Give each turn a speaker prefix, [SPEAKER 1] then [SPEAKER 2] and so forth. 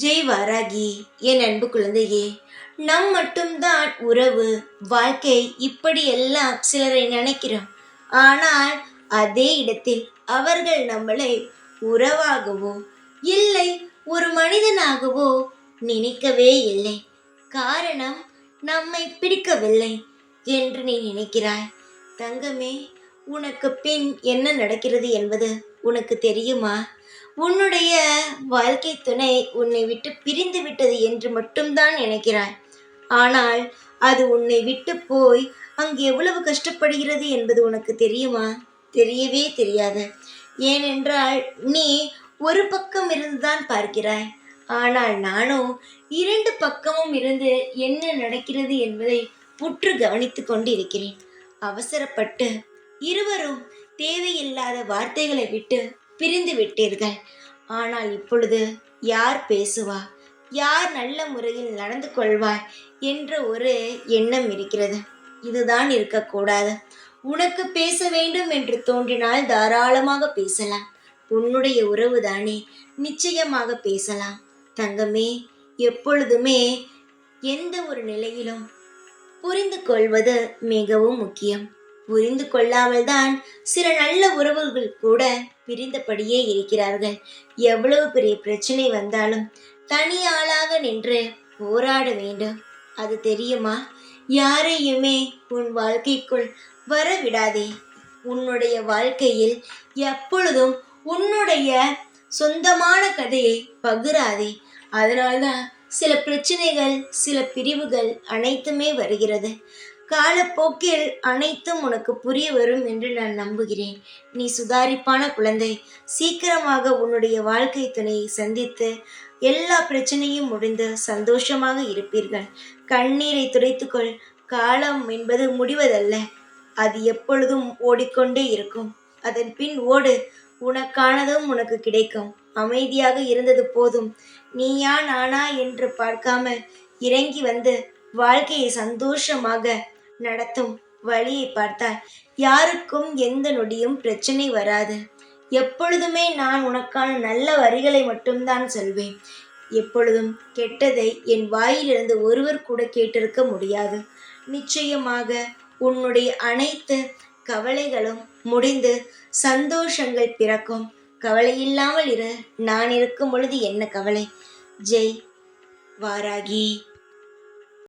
[SPEAKER 1] ஜெய் வாராகி என் அன்பு குழந்தையே. நம் மட்டும்தான் உறவு வாழ்க்கை இப்படியெல்லாம் சிலரை நினைக்கிறோம். ஆனால் அதே இடத்தில் அவர்கள் நம்மளை உறவாகவோ இல்லை ஒரு மனிதனாகவோ நினைக்கவே இல்லை. காரணம் நம்மை பிடிக்கவில்லை என்று நீ நினைக்கிறாய். தங்கமே உனக்கு பின் என்ன நடக்கிறது என்பது உனக்கு தெரியுமா? உன்னுடைய வாழ்க்கை துணை உன்னை விட்டு பிரிந்து விட்டது என்று மட்டும்தான் நினைக்கிறாய். ஆனால் அது உன்னை விட்டு போய் அங்கு எவ்வளவு கஷ்டப்படுகிறது என்பது உனக்கு தெரியுமா? தெரியவே தெரியாது. ஏனென்றால் நீ ஒரு பக்கம் இருந்துதான் பார்க்கிறாய். ஆனால் நானோ இரண்டு பக்கமும் இருந்து என்ன நடக்கிறது என்பதை புற்று கவனித்து கொண்டிருக்கிறேன். அவசரப்பட்டு இருவரும் தேவையில்லாத வார்த்தைகளை விட்டு பிரிந்து விட்டீர்கள். ஆனால் இப்பொழுது யார் பேசுவா? யார் நல்ல முறையில் நடந்து கொள்வாய்? என்ற ஒரு எண்ணம் இருக்கிறது. இதுதான் இருக்கக்கூடாது. உனக்கு பேச வேண்டும் என்று தோன்றினால் தாராளமாக பேசலாம். உன்னுடைய உறவு தானே. நிச்சயமாக பேசலாம். தங்கமே எப்பொழுதுமே எந்த ஒரு நிலையிலும் புரிந்து கொள்வது மிகவும் முக்கியம். புரிந்து கொள்ளாமல் தான் சில நல்ல உறவுகள் கூட பிரிந்தபடியே இருக்கிறார்கள். எவ்வளவு பெரிய பிரச்சனை வந்தாலும் தனி ஆளாக நின்று போராட வேண்டும். அது தெரியுமா? யாரையுமே உன் வாழ்க்கைக்குள் வர விடாதே உன்னுடைய வாழ்க்கையில் எப்பொழுதும் உன்னுடைய சொந்தமான கதையை பகிராதே. அதனால்தான் சில பிரச்சனைகள் சில பிரிவுகள் அனைத்துமே வருகிறது. காலப்போக்கில் அனைத்தும் உனக்கு புரிய வரும் என்று நான் நம்புகிறேன். நீ சுதாரிப்பான குழந்தை. சீக்கிரமாக உன்னுடைய வாழ்க்கை துணையை சந்தித்து எல்லா பிரச்சனையும் முடிந்து சந்தோஷமாக இருப்பீர்கள். கண்ணீரை துடைத்துக்கொள். காலம் என்பது முடிவதல்ல. அது எப்பொழுதும் ஓடிக்கொண்டே இருக்கும். அதன் பின் ஓடு. உனக்கானதும் உனக்கு கிடைக்கும். அமைதியாக இருந்தது போதும். நீயா நானா என்று பார்க்காமல் இறங்கி வந்து வாழ்க்கையை சந்தோஷமாக நடத்தும் வழியை பார்த்தால் யாருக்கும் எந்த நொடியும் பிரச்சனை வராது. எப்பொழுதுமே நான் உனக்கான நல்ல வரிகளை மட்டும்தான் சொல்வேன். எப்பொழுதும் கெட்டதை என் வாயிலிருந்து ஒருவர் கூட கேட்டிருக்க முடியாது. நிச்சயமாக உன்னுடைய அனைத்து கவலைகளும் முடிந்து சந்தோஷங்கள் பிறக்கும். கவலை இல்லாமல் இரு. நான் இருக்கும் பொழுது என்ன கவலை? ஜெய். வாராகி.